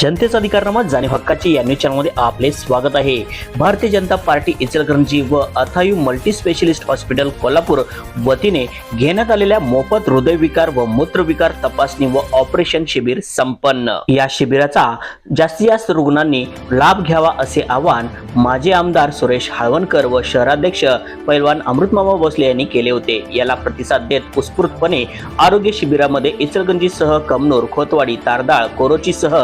जनतेचा अधिकारनामा जाणीव हक्काची या न्यूज चॅनलमध्ये आपले स्वागत आहे. भारतीय जनता पार्टी इचलकरंजी व Athayu multi specialist hospital Kolhapur वतीने घेण्यात आलेल्या मोफत हृदयविकार व मूत्रविकार तपासणी व ऑपरेशन शिबिर संपन्न. या शिबिराचा जास्तीत जास्त रुग्णांनी लाभ घ्यावा असे आवाहन माजी आमदार सुरेश हाळवणकर व शहराध्यक्ष पैलवान अमृतमामा भोसले यांनी केले होते. याला प्रतिसाद देत उत्स्फूर्तपणे आरोग्य शिबिरामध्ये इचलगंजीसह कमनूर खोतवाडी तारदाळ कोरोचीसह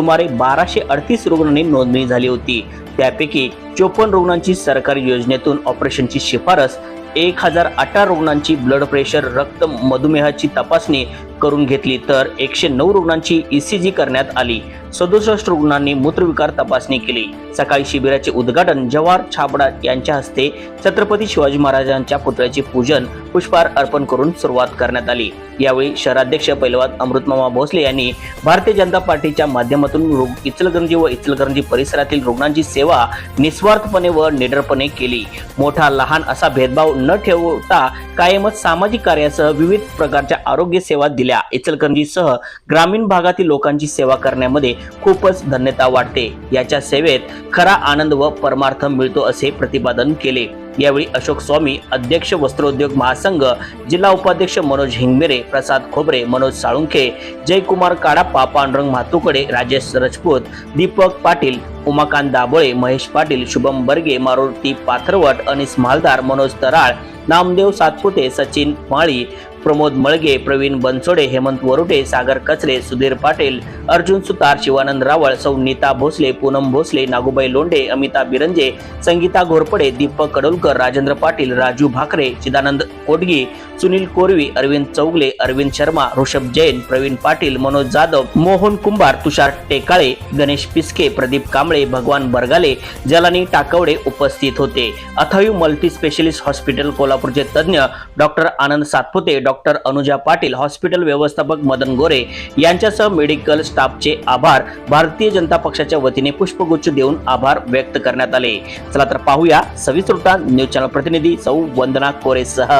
सुमारे बाराशे अडतीस रुग्णांनी नोंदणी झाली होती. त्यापैकी चोपन्न रुग्णांची सरकारी योजनेतून ऑपरेशनची शिफारस एक हजार अठरा रुग्णांची ब्लड प्रेशर रक्त मधुमेहाची तपासणी करून घेतली तर एकशे नऊ रुग्णांची ईसीजी करण्यात आली. सदुसष्ट रुग्णांनी मूत्रविकार तपासणी केली. सकाळी शिबिराचे उद्घाटन जवाहर छाबडा यांच्या हस्ते छत्रपती शिवाजी महाराजांच्या पुतळ्याचे पूजन पुष्पहार अर्पण करून सुरुवात करण्यात आली. यावेळी शहराध्यक्ष पैलवान अमृतमामा भोसले यांनी भारतीय जनता पार्टीच्या माध्यमातून इचलगंजी व इचलगंजी परिसरातील रुग्णांची सेवा निस्वार्थपणे व निडरपणे केली. मोठा लहान असा भेदभाव न ठेवता कायमच सामाजिक कार्यासह विविध प्रकारच्या आरोग्य सेवा दिल्या इचलकरंजीसह ग्रामीण भागातील लोकांची सेवा करण्यामध्ये खूपच धन्यता वाटते याच्या सेवेत खरा आनंद व परमार्थ मिळतो असे प्रतिपादन केले. यावेळी अशोक स्वामी अध्यक्ष वस्त्रोद्योग महासंघ जिल्हा उपाध्यक्ष मनोज हिंगमेरे प्रसाद खोबरे मनोज साळुंखे जयकुमार काडाप्पा पांडुरंग म्हातुकडे राजेश रजपूत दीपक पाटील उमाकांत दाबोळे महेश पाटील शुभम बर्गे मारुती पाथरवट अनिस मालदार मनोज तराळ नामदेव सातपुते सचिन माळी प्रमोद मळगे प्रवीण बनसोडे हेमंत वरुटे सागर कचरे सुधीर पाटील अर्जुन सुतार शिवानंद रावळ सौ नीता भोसले पूनम भोसले नागूबाई लोंढे अमिता बिरंजे संगीता घोरपडे दीपक कडोलकर राजेंद्र पाटील राजू भाकरे चिदानंद कोटगी सुनील कोरवी अरविंद चौगले अरविंद शर्मा ऋषभ जैन प्रवीण पाटील मनोज जाधव मोहन कुंभार तुषार टेकाळे गणेश पिस्के प्रदीप कांबळे भगवान बरगाले जलानी टाकवडे उपस्थित होते. अथायू मल्टी स्पेशलिस्ट हॉस्पिटल कोल्हापूरचे तज्ज्ञ doctor Anand Satpute doctor Anuja Patil hospital व्यवस्थापक मदन गोरे यांच्यासह मेडिकल स्टाफचे आभार. भारतीय जनता पक्षाच्या वतीने पुष्पगुच्छ देऊन आभार व्यक्त करण्यात आले. चला तर पाहूया सविस्तर न्यूज चॅनल प्रतिनिधी सौ वंदना कोरेसह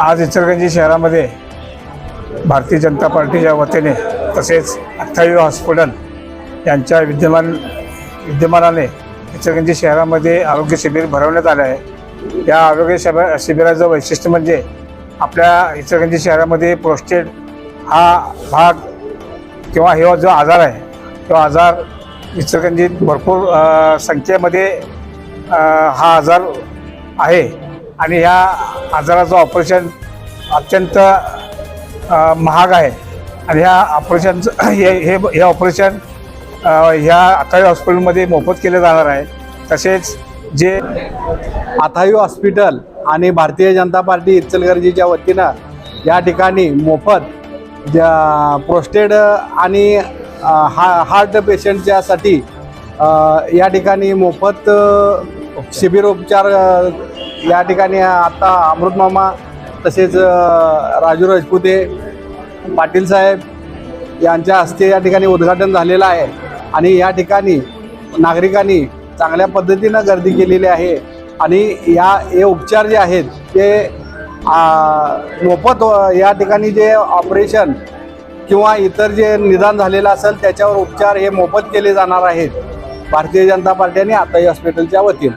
आज इचलगंजी शहरामध्ये भारतीय जनता पार्टीच्या वतीने तसेच अठ्ठावी हॉस्पिटल यांच्या विद्यमान विद्यमानाने इचलगंजी शहरामध्ये आरोग्य शिबिर भरवण्यात आलं आहे. या आरोग्य शिबिर शिबिराचं वैशिष्ट्य म्हणजे आपल्या इचलकरंजी शहरामध्ये प्रोस्टेट हा भाग किंवा हे जो आजार आहे तो आजार इचलकरंजीत भरपूर संख्येमध्ये हा आजार आहे. आणि ह्या आजाराचं ऑपरेशन अत्यंत महाग आहे. आणि ह्या ऑपरेशनचं हे हे हे ऑपरेशन ह्या अथाई हॉस्पिटलमध्ये मोफत केलं जाणार आहे. तसेच जे आथायू हॉस्पिटल आणि भारतीय जनता पार्टी इचलकरंजीच्या वतीनं या ठिकाणी मोफत ज्या आणि हा हार्ट पेशंटच्यासाठी या ठिकाणी मोफत शिबिर शिबिरोपचार या ठिकाणी आत्ता अमृतमामा तसेच राजू राजपुते पाटील साहेब यांच्या हस्ते या ठिकाणी उद्घाटन झालेलं आहे. आणि या ठिकाणी नागरिकांनी चांगल्या पद्धतीनं गर्दी केलेली आहे. आणि या हे उपचार जे आहेत ते मोफत या ठिकाणी जे ऑपरेशन किंवा इतर जे निदान झालेलं असेल त्याच्यावर उपचार हे मोफत केले जाणार आहेत. भारतीय जनता पार्टी आणि आताही हॉस्पिटलच्या वतीनं.